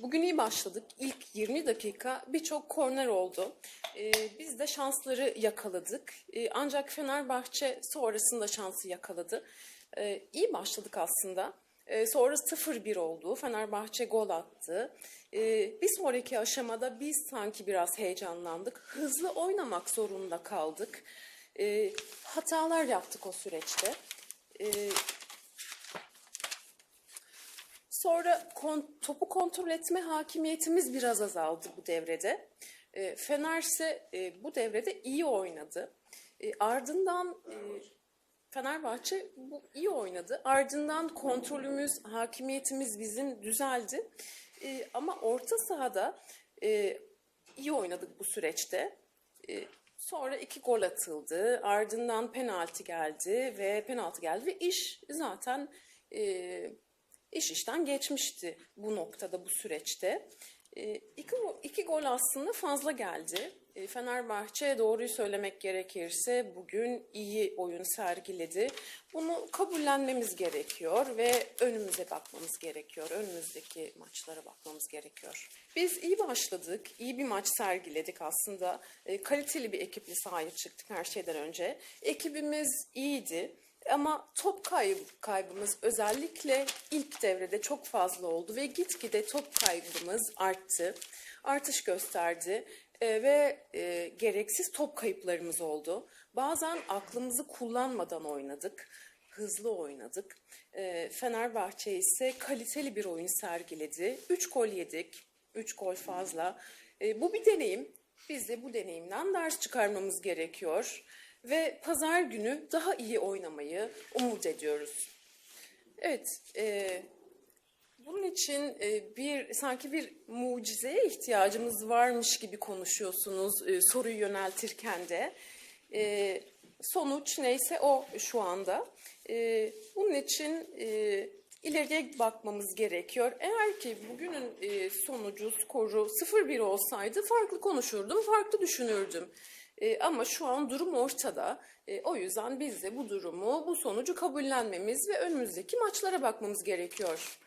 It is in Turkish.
Bugün iyi başladık. İlk 20 dakika birçok korner oldu. Ee, biz de şansları yakaladık. Ee, ancak Fenerbahçe sonrasında şansı yakaladı. Ee, iyi başladık aslında. Ee, sonra 0-1 oldu. Fenerbahçe gol attı. Ee, bir sonraki aşamada biz sanki biraz heyecanlandık. Hızlı oynamak zorunda kaldık. Ee, hatalar yaptık o süreçte. Ee, Sonra kon- topu kontrol etme hakimiyetimiz biraz azaldı bu devrede. E, Fener ise e, bu devrede iyi oynadı. E, ardından e, Fenerbahçe bu iyi oynadı. Ardından kontrolümüz, hakimiyetimiz bizim düzeldi. E, ama orta sahada e, iyi oynadık bu süreçte. E, sonra iki gol atıldı. Ardından penaltı geldi ve penaltı geldi ve iş zaten e, iş işten geçmişti bu noktada, bu süreçte. E, iki, iki gol aslında fazla geldi. E, Fenerbahçe doğruyu söylemek gerekirse bugün iyi oyun sergiledi. Bunu kabullenmemiz gerekiyor ve önümüze bakmamız gerekiyor. Önümüzdeki maçlara bakmamız gerekiyor. Biz iyi başladık, iyi bir maç sergiledik aslında. E, kaliteli bir ekiple sahaya çıktık her şeyden önce. Ekibimiz iyiydi. Ama top kaybı, kaybımız özellikle ilk devrede çok fazla oldu ve gitgide top kaybımız arttı. Artış gösterdi e, ve e, gereksiz top kayıplarımız oldu. Bazen aklımızı kullanmadan oynadık, hızlı oynadık. E, Fenerbahçe ise kaliteli bir oyun sergiledi. 3 gol yedik, 3 gol fazla. E, bu bir deneyim. Biz de bu deneyimden ders çıkarmamız gerekiyor ve pazar günü daha iyi oynamayı umut ediyoruz. Evet, e, bunun için e, bir sanki bir mucizeye ihtiyacımız varmış gibi konuşuyorsunuz e, soruyu yöneltirken de. E, sonuç neyse o şu anda. E, bunun için e, ileriye bakmamız gerekiyor. Eğer ki bugünün e, sonucu, skoru 0-1 olsaydı farklı konuşurdum, farklı düşünürdüm. E, ama şu an durum ortada. E, o yüzden biz de bu durumu, bu sonucu kabullenmemiz ve önümüzdeki maçlara bakmamız gerekiyor.